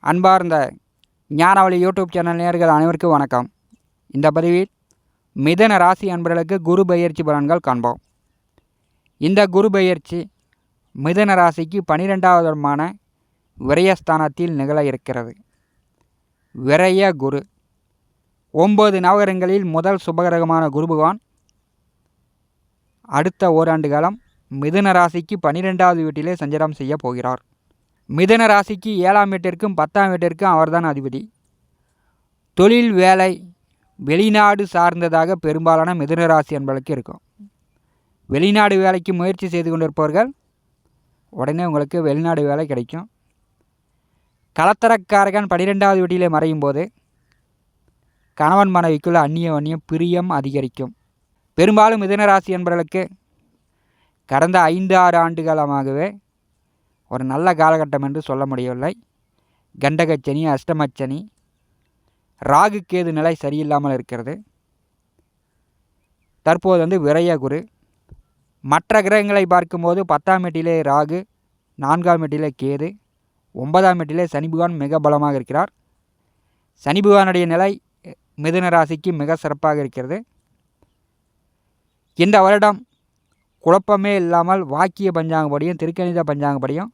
அன்பார்ந்த ஞானவழி YouTube channel நேர்கள் அனைவருக்கும் வணக்கம். இந்த பதிவில் மிதன ராசி அன்பர்களுக்கு குரு பயிற்சி பலன்கள் காண்போம். இந்த குரு பயிற்சி மிதன ராசிக்கு பனிரெண்டாவதுமான விரயஸ்தானத்தில் நிகழ இருக்கிறது. விரய குரு. ஒன்பது நவகரங்களில் முதல் சுபகிரகமான குரு பகவான். அடுத்த ஓராண்டு காலம் மிதுன ராசிக்கு பனிரெண்டாவது வீட்டிலே சஞ்சாரம் செய்ய போகிறார். மிதன ராசிக்கு ஏழாம் வீட்டிற்கும் பத்தாம் வீட்டிற்கும் அவர்தான் அதிபதி. தொழில் வேலை வெளிநாடு சார்ந்ததாக பெரும்பாலான மிதுன ராசி என்பதற்கு இருக்கும். வெளிநாடு வேலைக்கு முயற்சி செய்து கொண்டிருப்பவர்கள் உடனே உங்களுக்கு வெளிநாடு வேலை கிடைக்கும். கலத்தரக்காரகன் பனிரெண்டாவது வீட்டிலே மறையும் போது கணவன் மனைவிக்குள்ள அந்நிய அந்நியம் பிரியம் அதிகரிக்கும். பெரும்பாலும் மிதன ராசி என்பவர்களுக்கு கடந்த ஐந்து ஆறு ஆண்டு காலமாகவே ஒரு நல்ல காலகட்டம் என்று சொல்ல முடியவில்லை. கண்டகச்சனி அஷ்டமச்சனி ராகு கேது நிலை சரியில்லாமல் இருக்கிறது. தற்போது வந்து விரைய குரு. மற்ற கிரகங்களை பார்க்கும்போது பத்தாம் எட்டிலே ராகு நான்காம் எட்டிலே கேது ஒன்பதாம் எட்டிலே சனி பகவான் மிக பலமாக இருக்கிறார். சனி பகவானுடைய நிலை மிதுன ராசிக்கு மிக சிறப்பாக இருக்கிறது. இந்த வருடம் குழப்பமே இல்லாமல் வாக்கிய பஞ்சாங்கப்படியும் திருக்கணித பஞ்சாங்கப்படியும்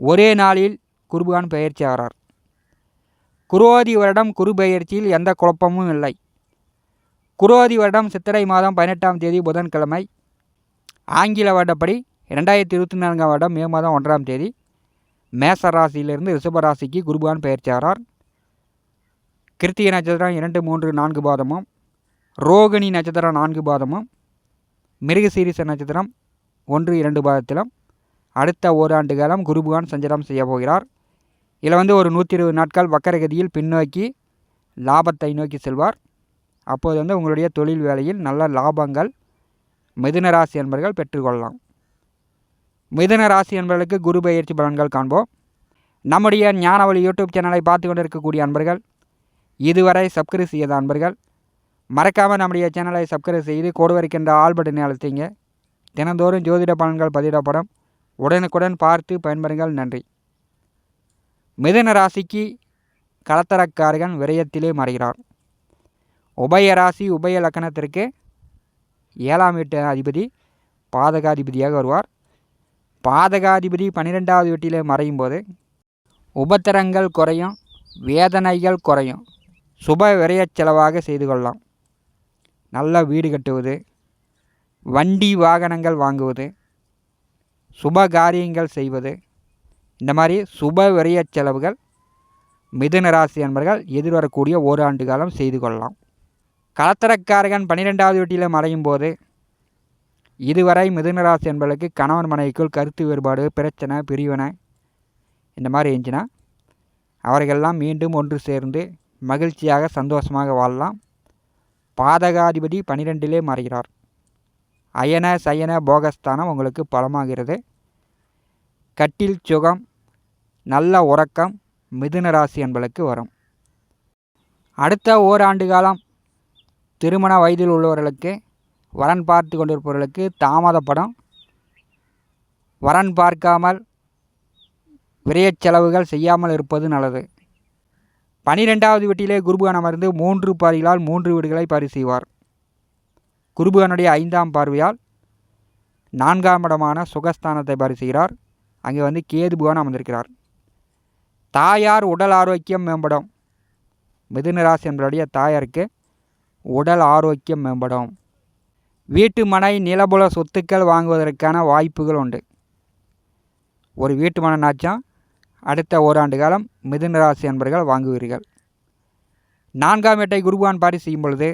ஒரே நாளில் குருபான் பெயர்ச்சி ஆகிறார் குரோதி வருடம் குரு பெயர்ச்சியில் எந்த குழப்பமும் இல்லை. குரோதி வருடம் சித்திரை மாதம் பதினெட்டாம் தேதி புதன்கிழமை ஆங்கில வருடப்படி ரெண்டாயிரத்தி இருபத்தி நான்காம் வருடம் மே மாதம் ஒன்றாம் தேதி மேச ராசியிலிருந்து ரிஷபராசிக்கு குருபான் பெயர்ச்சி ஆகிறார் கிருத்திகை நட்சத்திரம் இரண்டு மூன்று நான்கு பாதமும் ரோகிணி நட்சத்திரம் நான்கு பாதமும் மிருகசீரிச நட்சத்திரம் ஒன்று இரண்டு பாதத்திலும் அடுத்த ஓராண்டு காலம் குருபுகான் சஞ்சாரம் செய்ய போகிறார். இதில் வந்து ஒரு நூற்றி இருபது நாட்கள் வக்கரகதியில் பின்னோக்கி லாபத்தை நோக்கி செல்வார். அப்போது வந்து உங்களுடைய தொழில் வேலையில் நல்ல லாபங்கள் மிதுன ராசி என்பர்கள் பெற்றுக்கொள்ளலாம் மிதுன ராசி குரு பயிற்சி பலன்கள் காண்போம். நம்முடைய ஞானவழி யூடியூப் சேனலை பார்த்து கொண்டு இருக்கக்கூடிய அன்பர்கள் இதுவரை சப்ஸ்கிரைப் செய்யாத அன்பர்கள் மறக்காமல் நம்முடைய சேனலை சப்ஸ்கிரைப் செய்து கோடு வரைக்கின்ற ஆல் பட்டனை அழுத்திங்க. தினந்தோறும் ஜோதிட பலன்கள் பதிவிடப்படும். உடனுக்குடன் பார்த்து பயன்பெறுங்கள் நன்றி. மிதுன ராசிக்கு கலத்தரக்காரகன் விரயத்திலே மறைகிறார். உபய ராசி உபய லக்கணத்திற்கு ஏழாம் வீட்டு அதிபதி பாதகாதிபதியாக வருவார். பாதகாதிபதி பன்னிரெண்டாவது வீட்டிலே மறையும் போது உபத்திரங்கள் குறையும் வேதனைகள் குறையும். சுப விரைய செலவாக செய்து கொள்ளலாம். நல்ல வீடு கட்டுவது வண்டி வாகனங்கள் வாங்குவது சுப காரியங்கள் செய்வது. இந்த மாதிரி சுப விரைய செலவுகள் மிதுன ராசி என்பர்கள் எதிர்வரக்கூடிய ஓராண்டு காலம் செய்து கொள்ளலாம். கலத்தரக்காரகன் பன்னிரெண்டாவது வீட்டில் மறையும் போது இதுவரை மிதுன ராசி என்பதற்கு கணவன் மனைவிக்குள் கருத்து வேறுபாடு பிரச்சனை பிரிவினை இந்த மாதிரி இருந்துச்சுன்னா அவர்களெல்லாம் மீண்டும் ஒன்று சேர்ந்து மகிழ்ச்சியாக சந்தோஷமாக வாழலாம். பாதகாதிபதி பனிரெண்டிலே மறைகிறார். அயன சயன போகஸ்தானம் உங்களுக்கு பலமாகிறது. கட்டில் சுகம் நல்ல உறக்கம் மிதுன ராசி என்பதற்கு வரும். அடுத்த ஓராண்டு காலம் திருமண வயதில் உள்ளவர்களுக்கு வரன் பார்த்து கொண்டிருப்பவர்களுக்கு தாமதப்படம் வரன் பார்க்காமல் விரையச் செலவுகள் செய்யாமல் இருப்பது நல்லது. பனிரெண்டாவது வீட்டிலே குருபகான் அமர்ந்து மூன்று பாரிகளால் மூன்று வீடுகளை பரிசெய்வார் குருபுகனுடைய ஐந்தாம் பார்வையால் நான்காம் இடமான சுகஸ்தானத்தை பரிசுகிறார். செய்கிறார் அங்கே வந்து கேது புகான் அமர்ந்திருக்கிறார். தாயார் உடல் ஆரோக்கியம் மேம்படும். மிதுனராசி என்பவருடைய தாயாருக்கு உடல் ஆரோக்கியம் மேம்படும். வீட்டு மனை நிலபுல சொத்துக்கள் வாங்குவதற்கான வாய்ப்புகள் உண்டு. ஒரு வீட்டு மனநாச்சம் அடுத்த ஓராண்டு காலம் மிதுனராசி என்பர்கள் வாங்குவீர்கள். நான்காம் வீட்டை குருபான் பாரி செய்யும் பொழுது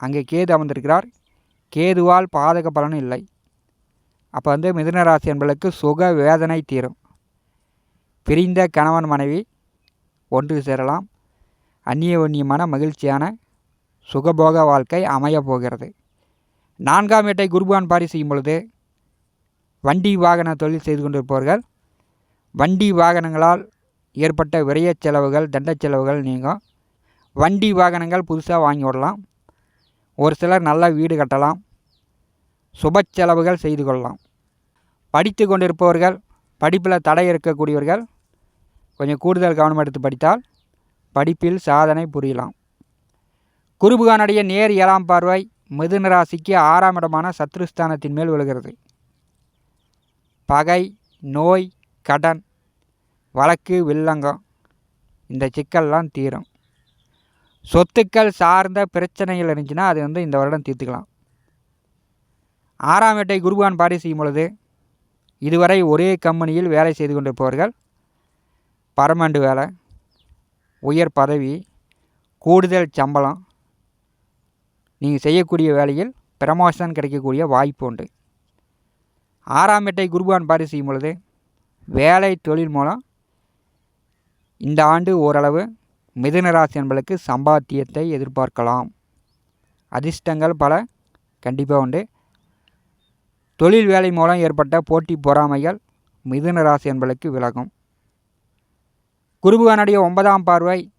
அங்கே கேது அமர்ந்திருக்கிறார். கேதுவால் பாதக பலனும் இல்லை. அப்போ வந்து மிதுன ராசி சுக வேதனை தீரும். பிரிந்த கணவன் மனைவி ஒன்று சேரலாம். அந்நிய ஒன்னியமான மகிழ்ச்சியான சுகபோக வாழ்க்கை அமையப் போகிறது. நான்காம் வீட்டை குருபான் பாரி செய்யும் பொழுது வண்டி வாகன தொழில் செய்து கொண்டிருப்பவர்கள் வண்டி வாகனங்களால் ஏற்பட்ட விரயச் செலவுகள் தண்டச் செலவுகள் நீங்கும். வண்டி வாகனங்கள் புதுசாக வாங்கி விடலாம் ஒரு சிலர் நல்ல வீடு கட்டலாம் சுப செலவுகள் செய்து கொள்ளலாம். படித்து கொண்டிருப்பவர்கள் படிப்பில் தடை இருக்கக்கூடியவர்கள் கொஞ்சம் கூடுதல் கவனம் எடுத்து படித்தால் படிப்பில் சாதனை புரியலாம். குருபுகானுடைய நேர் ஏழாம் பார்வை மிதுன ராசிக்கு ஆறாம் இடமான சத்ருஸ்தானத்தின் மேல் விழுகிறது. பகை நோய் கடன் வழக்கு வில்லங்கம் இந்த சிக்கல்லாம் தீரும். சொத்துக்கள் சார்ந்த பிரச்சனைகள் இருந்துச்சுன்னா அது வந்து இந்த வருடம் தீர்த்துக்கலாம். ஆறாம் வீட்டை குருபான் பாரி செய்யும் பொழுது இதுவரை ஒரே கம்பெனியில் வேலை செய்து கொண்டிருப்பவர்கள் பர்மனண்ட் வேலை உயர் பதவி கூடுதல் சம்பளம் நீங்கள் செய்யக்கூடிய வேலையில் ப்ரமோஷன் கிடைக்கக்கூடிய வாய்ப்பு உண்டு. ஆறாம் எட்டை குருபான் பாரி செய்யும் பொழுது வேலை தொழில் மூலம் இந்த ஆண்டு ஓரளவு மிதுனராசி என்பளுக்கு சம்பாத்தியத்தை எதிர்பார்க்கலாம். அதிர்ஷ்டங்கள் பல கண்டிப்பாக உண்டு. தொழில் வேலை மூலம் ஏற்பட்ட போட்டி பொறாமைகள் மிதுன ராசி விலகும். குருபுகானுடைய ஒன்பதாம் பார்வை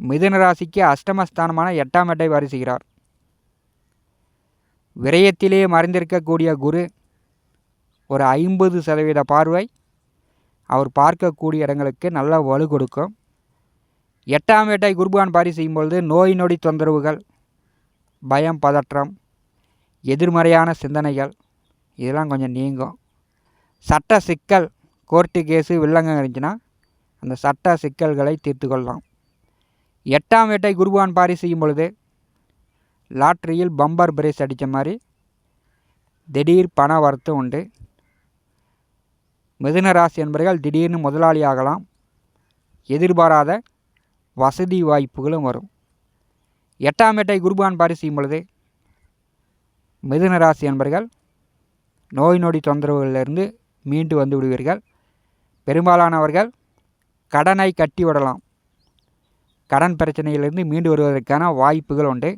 மிதுன ராசிக்கு அஷ்டமஸ்தானமான எட்டாம் எட்டை வரிசுகிறார். விரயத்திலே மறைந்திருக்கக்கூடிய குரு ஒரு ஐம்பது சதவீத பார்வை அவர் பார்க்கக்கூடிய இடங்களுக்கு நல்ல வலு கொடுக்கும். எட்டாம் வேட்டை குருபான் பாரி செய்யும்பொழுது நோய் நொடி தொந்தரவுகள் பயம் பதற்றம் எதிர்மறையான சிந்தனைகள் இதெல்லாம் கொஞ்சம் நீங்கும். சட்ட சிக்கல் கோர்ட்டு கேஸு வில்லங்கம் இருந்துச்சுன்னா அந்த சட்ட சிக்கல்களை தீர்த்து கொள்ளலாம். எட்டாம் வேட்டை குருபான் பாரி செய்யும் பொழுது லாட்ரியில் பம்பர் பிரேஸ் அடித்த மாதிரி திடீர் பண வரத்து உண்டு. மிதுன ராசி என்பவர்கள் திடீர்னு முதலாளி ஆகலாம் எதிர்பாராத வசதி வாய்ப்புகளும் வரும். எட்டாம் எட்டை குருபான் பாரி செய்யும் பொழுது மிதுன ராசி என்பர்கள் நோய் நொடி தொந்தரவுகளிலிருந்து மீண்டு வந்து விடுவீர்கள். பெரும்பாலானவர்கள் கடனை கட்டி விடலாம். கடன் பிரச்சனையிலிருந்து மீண்டு வருவதற்கான வாய்ப்புகள் உண்டு.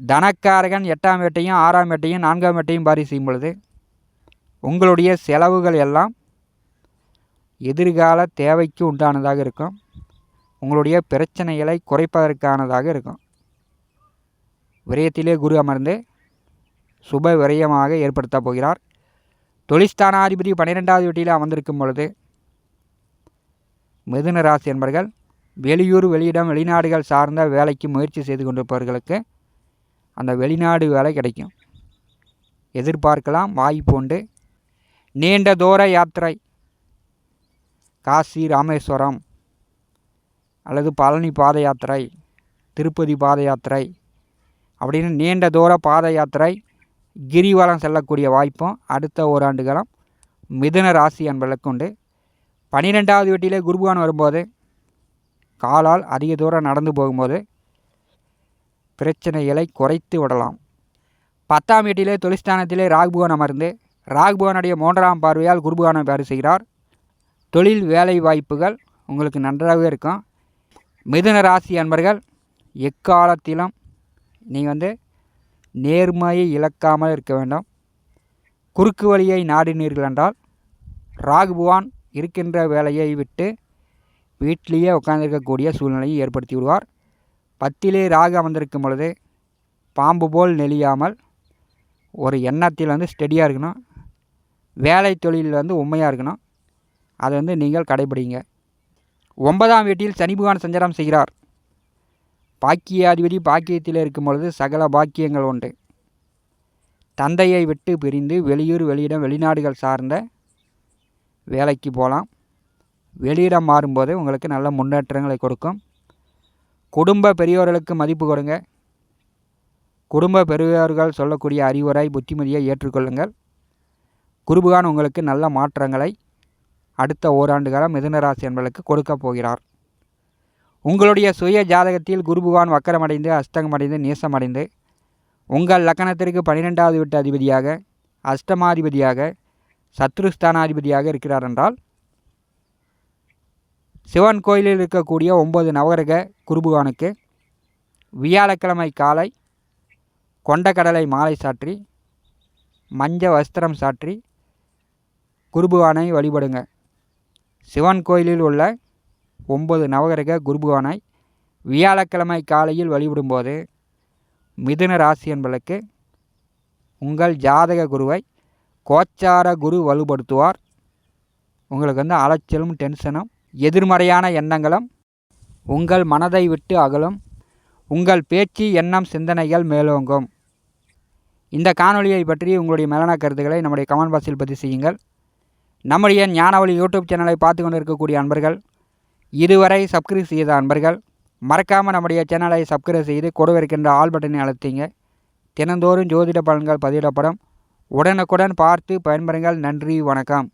தனக்காரகன் எட்டாம் எட்டையும் ஆறாம் எட்டையும் நான்காம் எட்டையும் பாரி செய்யும் பொழுது உங்களுடைய செலவுகள் எல்லாம் எதிர்கால தேவைக்கு உண்டானதாக இருக்கும். உங்களுடைய பிரச்சனைகளை குறைப்பதற்கானதாக இருக்கும். விரயத்திலே குரு அமர்ந்து சுப விரயமாக ஏற்படுத்த போகிறார். தொழிஸ்தானாதிபதி பன்னிரெண்டாவது வீட்டில் அமர்ந்திருக்கும் பொழுது மிதுன ராசி என்பர்கள் வெளியூர் வெளியிடம் வெளிநாடுகள் சார்ந்த வேலைக்கு முயற்சி செய்து கொண்டிருப்பவர்களுக்கு அந்த வெளிநாடு வேலை கிடைக்கும். எதிர்பார்க்கலாம் வாய்ப்பு உண்டு. நீண்ட தூர யாத்திரை. காசி ராமேஸ்வரம் அல்லது பழனி பாத யாத்திரை திருப்பதி பாத யாத்திரை அப்படின்னு நீண்ட தூர பாத யாத்திரை கிரிவலம் செல்லக்கூடிய வாய்ப்பும் அடுத்த ஓராண்டு காலம் மிதுன ராசி என்பதற்கு உண்டு. பனிரெண்டாவது வீட்டிலே குருபகான் வரும்போது காலால் அதிக தூரம் நடந்து போகும்போது பிரச்சனைகளை குறைத்து விடலாம். பத்தாம் வீட்டிலே தொழிற்ஸ்தானத்திலே ராகுபவன் அமர்ந்து ராகுபவனுடைய மூன்றாம் பார்வையால் குருபகானை பாரு செய்கிறார். தொழில் வேலை வாய்ப்புகள் உங்களுக்கு நன்றாகவே இருக்கும். மிதுன ராசி அன்பர்கள் எக்காலத்திலும் நீங்கள் வந்து நேர்மையை இழக்காமல் இருக்க வேண்டும். குறுக்கு வழியை நாடினீர்கள் என்றால் ராகுபவான் இருக்கின்ற வேலையை விட்டு வீட்டிலேயே உட்கார்ந்திருக்கக்கூடிய சூழ்நிலையை ஏற்படுத்தி விடுவார். பத்திலே ராகு அமர்ந்திருக்கும் பொழுது பாம்பு போல் நெளியாமல் ஒரு எண்ணத்தில் வந்து ஸ்டெடியாக இருக்கணும். வேலை தொழிலில் வந்து உண்மையாக இருக்கணும். அதை வந்து நீங்கள் கடைபிடிங்க ஒன்பதாம் வீட்டில் சனிபகவான் சஞ்சாரம் செய்கிறார். பாக்கியாதிபதி பாக்கியத்தில் இருக்கும் பொழுது சகல பாக்கியங்கள் உண்டு. தந்தையை விட்டு பிரிந்து வெளியூர் வெளியிடம் வெளிநாடுகள் சார்ந்த வேலைக்கு போகலாம். வெளியிடம் மாறும்போது உங்களுக்கு நல்ல முன்னேற்றங்களை கொடுக்கும். குடும்ப பெரியோர்களுக்கு மதிப்பு கொடுங்க. குடும்ப பெரியோர்கள் சொல்லக்கூடிய அறிவுரை புத்திமதியை ஏற்றுக்கொள்ளுங்கள். குருபகான் உங்களுக்கு நல்ல மாற்றங்களை அடுத்த ஓராண்டு காலம் மிதுனராசி என்பதற்கு கொடுக்கப் போகிறார். உங்களுடைய சுய ஜாதகத்தில் குருபுகான் வக்கரமடைந்து அஸ்தங்கமடைந்து நேசமடைந்து உங்கள் லக்கணத்திற்கு பன்னிரெண்டாவது வீட்டு அதிபதியாக அஷ்டமாதிபதியாக சத்ருஸ்தானாதிபதியாக இருக்கிறார் என்றால் சிவன் கோயிலில் இருக்கக்கூடிய ஒன்பது நவகிரக குருபுகானுக்கு வியாழக்கிழமை காலை கொண்டக்கடலை மாலை சாற்றி மஞ்ச வஸ்திரம் சாற்றி குருபகானை வழிபடுங்க. சிவன் கோயிலில் உள்ள ஒன்பது நவகிரக குருபகானை வியாழக்கிழமை காலையில் வழிபடும்போது மிதுன ராசி என்பதற்கு உங்கள் ஜாதக குருவை கோச்சார குரு வலுப்படுத்துவார். உங்களுக்கு வந்து அலைச்சலும் டென்ஷனும் எதிர்மறையான எண்ணங்களும் உங்கள் மனதை விட்டு அகலும் உங்கள் பேச்சு எண்ணம் சிந்தனைகள் மேலோங்கும். இந்த காணொலியை பற்றி உங்களுடைய மேலான கருத்துக்களை நம்முடைய கமெண்ட் பாக்ஸில் பதிவு செய்யுங்கள். நம்முடைய ஞானவழி யூடியூப் சேனலை பார்த்து கொண்டு இருக்கக்கூடிய அன்பர்கள் இதுவரை சப்ஸ்கிரைப் செய்த அன்பர்கள் மறக்காமல் நம்முடைய சேனலை சப்ஸ்கிரைப் செய்து கொடுவிருக்கின்ற ஆல் பட்டனை அழுத்திங்க. தினந்தோறும் ஜோதிட பலன்கள் பதிவிடப்படும். உடனுக்குடன் பார்த்து பயன்பெறுங்கள். நன்றி வணக்கம்.